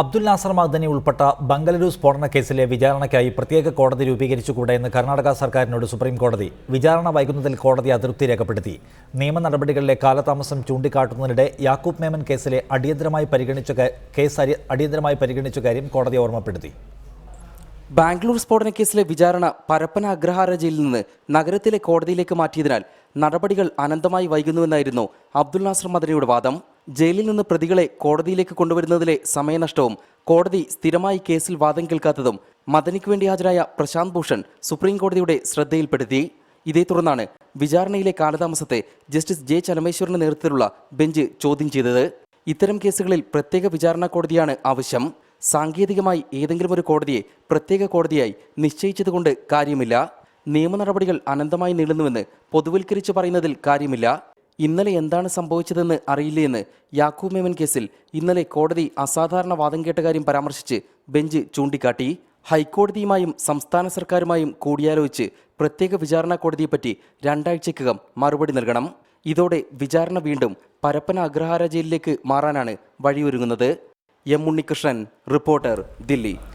അബ്ദുൽ നാസർ മദനി ഉൾപ്പെട്ട ബംഗളൂരു സ്ഫോടന കേസിലെ വിചാരണയ്ക്കായി പ്രത്യേക കോടതി രൂപീകരിച്ചുകൂടെ എന്ന് കർണാടക സർക്കാരിനോട് സുപ്രീം കോടതി വിചാരണ വൈകുന്നതിൽ കോടതി അതൃപ്തി രേഖപ്പെടുത്തി. നിയമ നടപടികളിലെ കാലതാമസം ചൂണ്ടിക്കാട്ടുന്നതിനിടെ യാക്കൂബ് മേമൻ കേസിലെ അടിയന്തരമായി പരിഗണിച്ച കേസ് അടിയന്തരമായി പരിഗണിച്ച കാര്യം കോടതി ഓർമ്മപ്പെടുത്തി. ബാംഗ്ലൂർ സ്ഫോടന കേസിലെ വിചാരണ പരപ്പന അഗ്രഹാര ജയിലിൽ നിന്ന് നഗരത്തിലെ കോടതിയിലേക്ക് മാറ്റിയതിനാൽ നടപടികൾ അനന്തമായി വൈകുന്നുവെന്നായിരുന്നു അബ്ദുൽ നാസർ മദനിയുടെ വാദം. ജയിലിൽ നിന്ന് പ്രതികളെ കോടതിയിലേക്ക് കൊണ്ടുവരുന്നതിലെ സമയനഷ്ടവും കോടതി സ്ഥിരമായി കേസിൽ വാദം കേൾക്കാത്തതും മദനിക്ക് വേണ്ടി ഹാജരായ പ്രശാന്ത് ഭൂഷൺ സുപ്രീം കോടതിയുടെ ശ്രദ്ധയിൽപ്പെടുത്തി. ഇതേ തുടർന്നാണ് വിചാരണയിലെ കാലതാമസത്തെ ജസ്റ്റിസ് ജെ ചലമേശ്വറിന്റെ നേതൃത്വത്തിലുള്ള ബെഞ്ച് ചോദ്യം ചെയ്തത്. ഇത്തരം കേസുകളിൽ പ്രത്യേക വിചാരണ കോടതിയാണ് ആവശ്യം. സാങ്കേതികമായി ഏതെങ്കിലും ഒരു കോടതിയെ പ്രത്യേക കോടതിയായി നിശ്ചയിച്ചതുകൊണ്ട് കാര്യമില്ല. നിയമ നടപടികൾ അനന്തമായി നീളുന്നുവെന്ന് പൊതുവൽക്കരിച്ച് പറയുന്നതിൽ കാര്യമില്ല. ഇന്നലെ എന്താണ് സംഭവിച്ചതെന്ന് അറിയില്ലെന്ന് യാക്കൂബ് മേമൻ കേസിൽ ഇന്നലെ കോടതി അസാധാരണ വാദം കേട്ട കാര്യം പരാമർശിച്ച് ബെഞ്ച് ചൂണ്ടിക്കാട്ടി. ഹൈക്കോടതിയുമായും സംസ്ഥാന സർക്കാരുമായും കൂടിയാലോചിച്ച് പ്രത്യേക വിചാരണ കോടതിയെപ്പറ്റി രണ്ടാഴ്ചയ്ക്കകം മറുപടി നൽകണം. ഇതോടെ വിചാരണ വീണ്ടും പരപ്പന അഗ്രഹാര ജയിലിലേക്ക് മാറാനാണ് വഴിയൊരുങ്ങുന്നത്. M Unnikrishnan reporter Delhi.